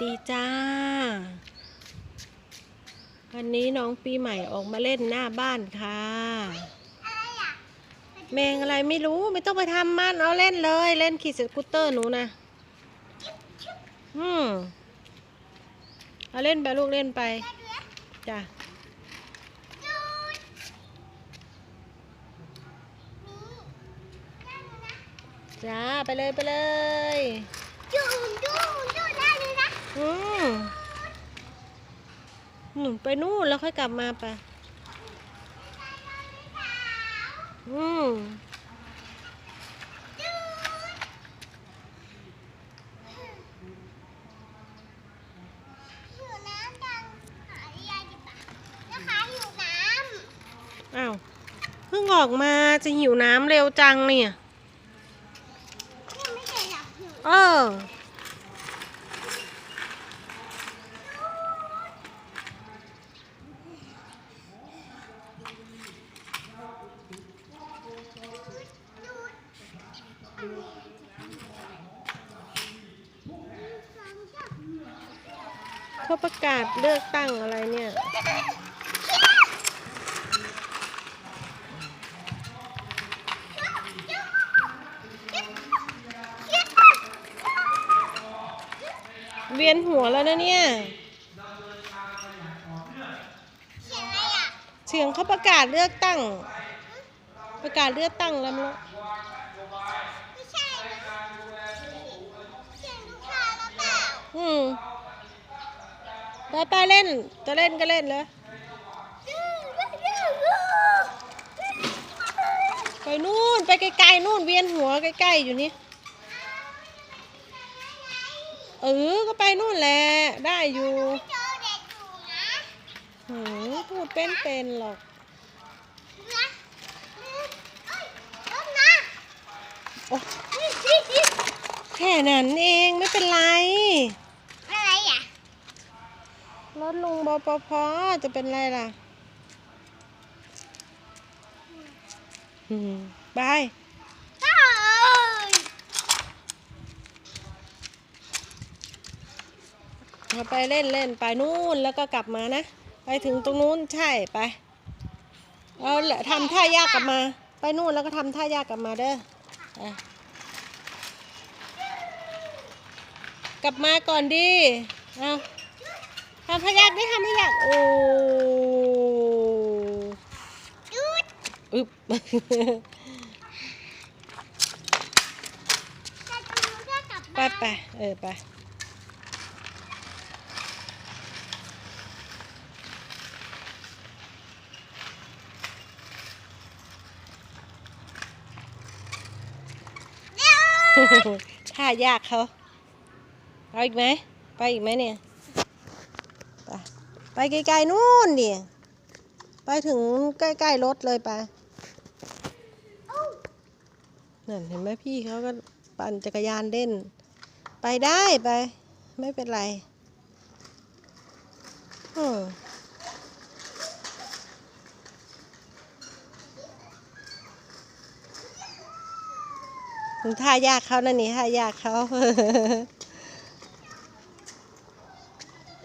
ดีจ้า วันนี้น้องปีใหม่ออกมาเล่นหน้าบ้านค่ะ แมงอะไรไม่รู้ไม่ต้องไปทำมันเอาเล่นเลย เล่นขี่สกูตเตอร์หนูนะ อืมเอาเล่นไปลูกเล่นไป จ้ะจ้า ไปเลยไปเลยดูดูดูน อืมหมุนไปนู่นแล้วค่อยกลับมาไปะอืมหิวน้ำจังหายายดีป่ะนะคะหิวน้อ้าว เพิ่งออกมาจะหิวน้ำเร็วจังเนี่ยำยังไม่เคยหลับหิวเออ เขาประกาศเลือกตั้งอะไรเนี่ยเวียนหัวแล้วนะเนี่ย เสียงอะไรอะเสียงเขาประกาศเลือกตั้ง ประกาศเลือกตั้งแล้วมั้งไม่ใช่นะเสียงลูกค้าแล้วเปล่าอืม ไปไปเล่น จะเล่นก็เล่นเลยไปนู่นไปไกลๆนู่นเวียนหัวใกล้ๆอยู่นี่เออก็ไปนู่นแหละได้อยู่เจอเด็กอยู่นะหืมพูดเป็นๆหรอกนะเอ้ยต้นนะโอ้แค่นั้นเองไม่เป็นไรอะ ร ถลุงบปพจะเป็นไรล่ะอืมบายเอ้ยเราไปเล่นเล่นไปนู่นแล้วก็กลับมานะ ไปถึงตรงนู้นใช่ไปเอาละทำท่ายากกลับมา ไปนู่นแล้วก็ทำท่ายากกลับมาเด้อกลับมาก่อนดิ เอา ทำท่ายากได้ทำท่ายากโอ้ดูดอึบแต่ตรงนู้นก็กลับไปบ้านไปเออไปท่ายากเขา เอาอีกไหม ไปอีกไหมเนี่ย ไปไปไกลๆนู่นดิไปถึงใกล้ๆรถเลยไปนั่นเห็นไหมพี่เขาก็ปั่นจักรยานเล่น ไปได้ไป ไม่เป็นไรอืมถึงท่ายากเขานั่นนี่ท่ายากเขา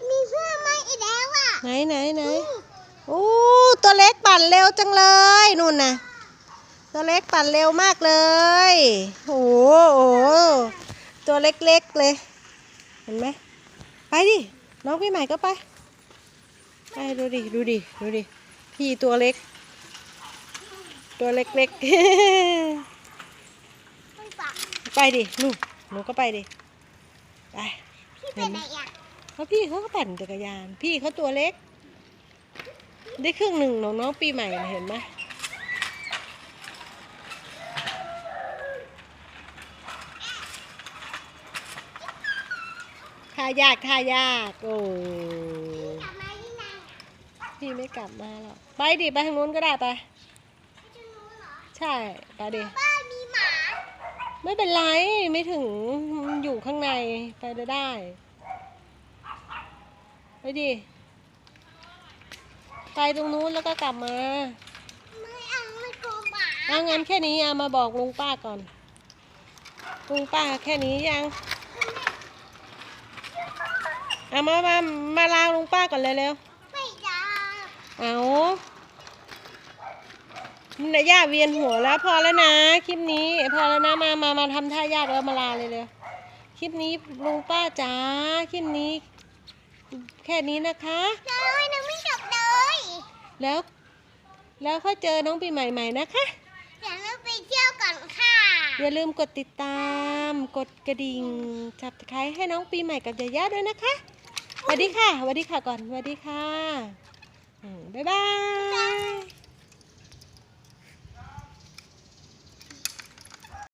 มีเพื่อนมาอีกแล้วอะ ไหนไหนไหนโอ้ตัวเล็กปั่นเร็วจังเลยนู่นนะตัวเล็กปั่นเร็วมากเลยโอ้โหโอ้ตัวเล็กๆเลย เห็นไหมไปดิ น้องพี่ใหม่ก็ไป ไปดูดิ ดูดิ ดูดิ พี่ตัวเล็ก ตัวเล็กไม่ปากๆไปดิหนูหนูก็ไปดิ ไป พี่เป็นอะไรอะ เพราะพี่เขาก็ปั่นจักรยาน พี่เขาตัวเล็ก ได้ครึ่งหนึ่งของน้องปีใหม่เห็นไหมท่ายากท่ายาก โอ้พี่ไม่กลับมาหรอกไปดิไปทางนู้นก็ได้ไปใช่ไปดิไม่เป็นไร ไม่ถึงอยู่ข้างในไปได้ ได้ไปดิ ไปตรงนู้นแล้วก็กลับมา ไม่เอาไม่กลัวหมาเอางั้นแค่นี้เอามาบอกลุงป้าก่อน ลุงป้าแค่นี้ยังไเอามา มา มาลาลุงป้าก่อนเลยเร็วไม่จ้าๆเอาน่ะย่าเวียนหัวแล้ว พอแล้วนะ คลิปนี้ พอแล้วนะ มา มา มาทำท่ายากแล้วมาลาเลยเร็วคลิปนี้ลุงป้าจ๋า คลิปนี้ แค่นี้นะคะเลยยังไม่จบเลย แล้ว แล้วค่อยเจอน้องปีใหม่ใหม่นะคะเดี๋ยวเราไปเที่ยวก่อนค่ะ อย่าลืมกดติดตาม กดกระดิ่งจับคล้ายให้น้องปีใหม่กับยาย่าด้วยนะคะสวัสดีค่ะสวัสดีค่ะก่อนสวัสดีค่ะอืมบ๊ายบาย